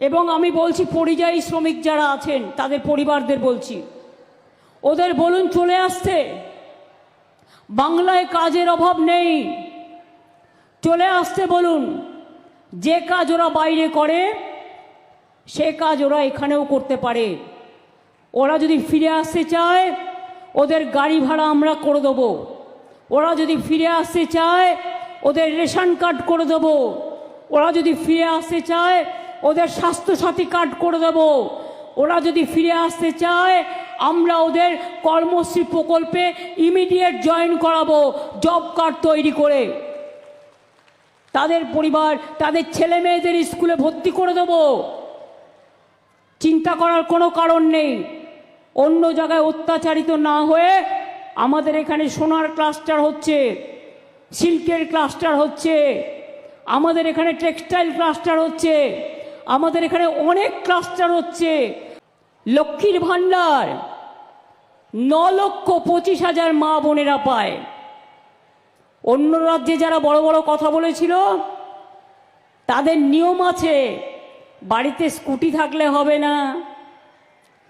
এবং আমি বলছি পরিযায়ী শ্রমিক যারা আছেন, তাদের পরিবারদের বলছি। ওদের বলুন চলে আসতে বাংলায় কাজের অভাব নেই। চলে আসতে বলুন। যে কাজ ওরা বাইরে করে, সে কাজ ওরা এখানেও করতে পারে। ওরা যদি ফিরে আসতে চায়, ওদের গাড়ি ভাড়া আমরা করে দেবো। ওরা যদি ফিরে আসতে চায়, ওদের রেশন কার্ড করে দেবো। ওরা যদি ফিরে আসতে চায় ওদের স্বাস্থ্যসাথী কার্ড করে দেবো। ওরা যদি ফিরে আসতে চায়, আমরা ওদের কর্মশ্রী প্রকল্পে ইমিডিয়েট জয়েন করাবো জব কার্ড তৈরি করে। তাদের পরিবার, তাদের ছেলে মেয়েদের স্কুলে ভর্তি করে দেবো। চিন্তা করার কোনো কারণ নেই। অন্য জায়গায় অত্যাচারিত না হয়ে আমাদের এখানে সোনার ক্লাস্টার হচ্ছে, সিল্কের ক্লাস্টার হচ্ছে, আমাদের এখানে টেক্সটাইল ক্লাস্টার হচ্ছে আমাদের এখানে অনেক ক্লাস্টার হচ্ছে। লক্ষ্মীর ভাণ্ডার ন লক্ষ পঁচিশ হাজার মা বোনেরা পায়। অন্য রাজ্যে যারা বড় বড় কথা বলেছিল, তাদের নিয়ম আছে, বাড়িতে স্কুটি থাকলে হবে না,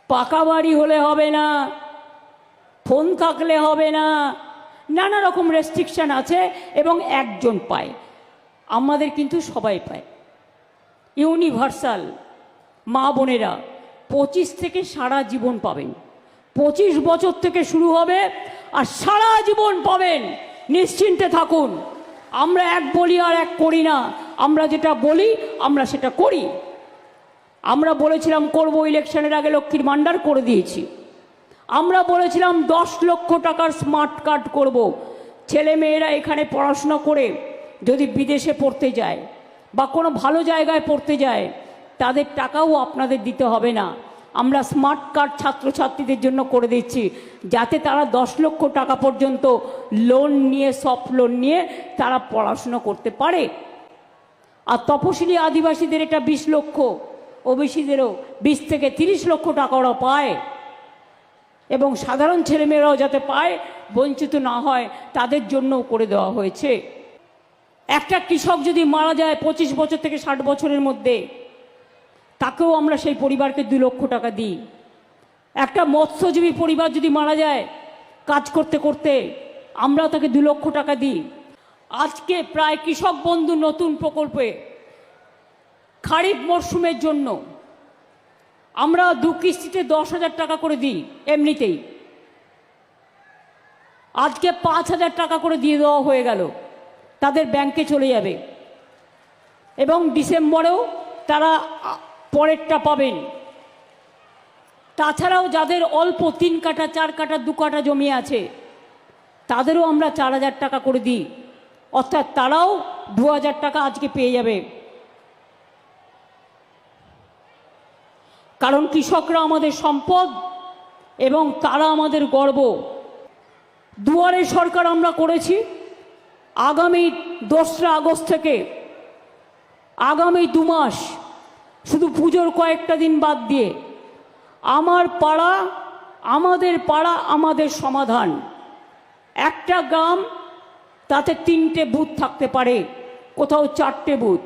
পাকা বাড়ি হলে হবে না, ফোন থাকলে হবে না, নানা রকম রেস্ট্রিকশন আছে এবং একজন পায়। আমাদের কিন্তু সবাই পায়। ইউনিভার্সাল, মা বোনেরা, পঁচিশ থেকে সারা জীবন পাবেন। পঁচিশ বছর থেকে শুরু হবে আর সারা জীবন পাবেন। নিশ্চিন্তে থাকুন। আমরা এক বলি আর এক করি না। আমরা যেটা বলি, আমরা সেটা করি। আমরা বলেছিলাম, করব ইলেকশনের আগে লক্ষ্মীর ভাণ্ডার করে দিয়েছি। আমরা বলেছিলাম, দশ লক্ষ টাকার স্মার্ট কার্ড করব। ছেলে মেয়েরা এখানে পড়াশোনা করে যদি বিদেশে পড়তে যায় বা কোনো ভালো জায়গায় পড়তে যায়, তাদের টাকাও আপনাদের দিতে হবে না। আমরা স্মার্ট কার্ড ছাত্রছাত্রীদের জন্য করে দিচ্ছি, যাতে তারা দশ লক্ষ টাকা পর্যন্ত লোন নিয়ে সফট লোন নিয়ে তারা পড়াশোনা করতে পারে। আর তপশিলি আদিবাসীদের এটা বিশ লক্ষ, ওবিসিদেরও বিশ থেকে তিরিশ লক্ষ টাকা ওরা পায়। এবং সাধারণ ছেলেমেয়েরাও যাতে পায়, বঞ্চিত না হয়, তাদের জন্যও করে দেওয়া হয়েছে। একটা কৃষক যদি মারা যায় পঁচিশ বছর থেকে ষাট বছরের মধ্যে, তাকেও আমরা সেই পরিবারকে দু লক্ষ টাকা দিই। একটা মৎস্যজীবী পরিবার যদি মারা যায় কাজ করতে করতে আমরা তাকে দু লক্ষ টাকা দিই। আজকে প্রায় কৃষক বন্ধু নতুন প্রকল্পে খারিফ মরশুমের জন্য আমরা দু কিস্তিতে দশ হাজার টাকা করে দিই এমনিতেই। আজকে পাঁচ হাজার টাকা করে দিয়ে দেওয়া হয়ে গেল। তাদের ব্যাংকে চলে যাবে। এবং ডিসেম্বরেও তারা পরেরটা পাবেন। তাছাড়াও যাদের অল্প তিন কাঠা, চার কাঠা, দু কাঠা জমি আছে, তাদেরও আমরা চার হাজার টাকা করে দিই। অর্থাৎ তারাও দু হাজার টাকা আজকে পেয়ে যাবে। কারণ কৃষকরা আমাদের সম্পদ এবং তারা আমাদের গর্ব। দুয়ারে সরকার আমরা করেছি। আগামী দোসরা আগস্ট থেকে আগামী দু মাস শুধু পুজোর কয়েকটা দিন বাদ দিয়ে আমার পাড়া, আমাদের পাড়া, আমাদের সমাধান। একটা গ্রাম, তাতে তিনটে বুথ থাকতে পারে, কোথাও চারটে বুথ।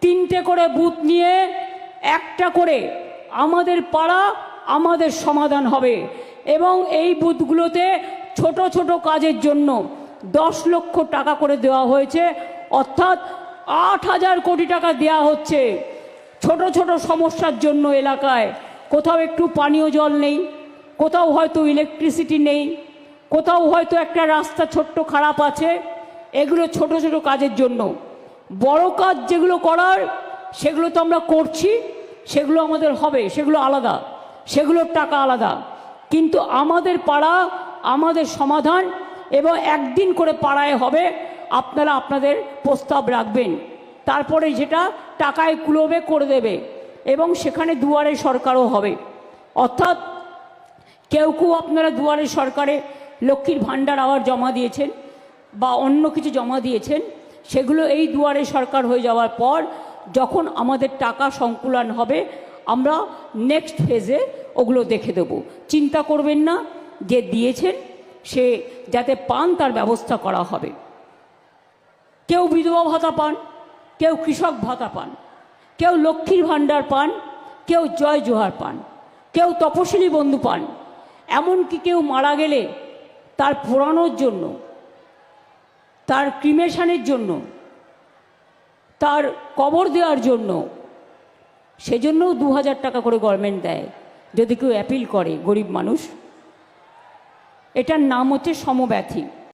তিনটে করে বুথ নিয়ে একটা করে আমাদের পাড়া, আমাদের সমাধান হবে। এবং এই বুথগুলোতে ছোট ছোট কাজের জন্য দশ লক্ষ টাকা করে দেওয়া হয়েছে, অর্থাৎ আট হাজার কোটি টাকা দেওয়া হচ্ছে ছোট ছোট সমস্যার জন্য এলাকায়। কোথাও একটু পানীয় জল নেই, কোথাও হয়তো ইলেকট্রিসিটি নেই, কোথাও হয়তো একটা রাস্তা ছোট্ট খারাপ আছে, এগুলো ছোট ছোট কাজের জন্য। বড় কাজ যেগুলো করার, সেগুলো তো আমরা করছি, সেগুলো আমাদের হবে, সেগুলো আলাদা, সেগুলোর টাকা আলাদা। কিন্তু আমাদের পাড়া, আমাদের সমাধান এবং একদিন করে পাড়ায় হবে, আপনারা আপনাদের প্রস্তাব রাখবেন। তারপরে যেটা টাকায় কুলোবে করে দেবে এবং সেখানে দুয়ারে সরকারও হবে। অর্থাৎ কেউ কেউ আপনারা দুয়ারে সরকারে লক্ষ্মীর ভাণ্ডার আবার জমা দিয়েছেন বা অন্য কিছু জমা দিয়েছেন, সেগুলো এই দুয়ারে সরকার হয়ে যাওয়ার পর যখন আমাদের টাকা সংকুলন হবে, আমরা নেক্সট ফেজে ওগুলো দেখে দেব। চিন্তা করবেন না যে দিয়েছেন সে যাতে পান তার ব্যবস্থা করা হবে। কেউ বিধবা ভাতা পান, কেউ কৃষক ভাতা পান, কেউ লক্ষ্মীর ভাণ্ডার পান, কেউ জয় জোহার পান, কেউ তপশিলি বন্ধু পান, এমনকি কেউ মারা গেলে তার পোড়ানোর জন্য, তার ক্রিমেশনের জন্য, তার কবর দেওয়ার জন্য, সেজন্যও দু হাজার টাকা করে গভর্নমেন্ট দেয়, যদি কেউ অ্যাপিল করে গরিব মানুষ। এটার নাম হচ্ছে সমব্যথী।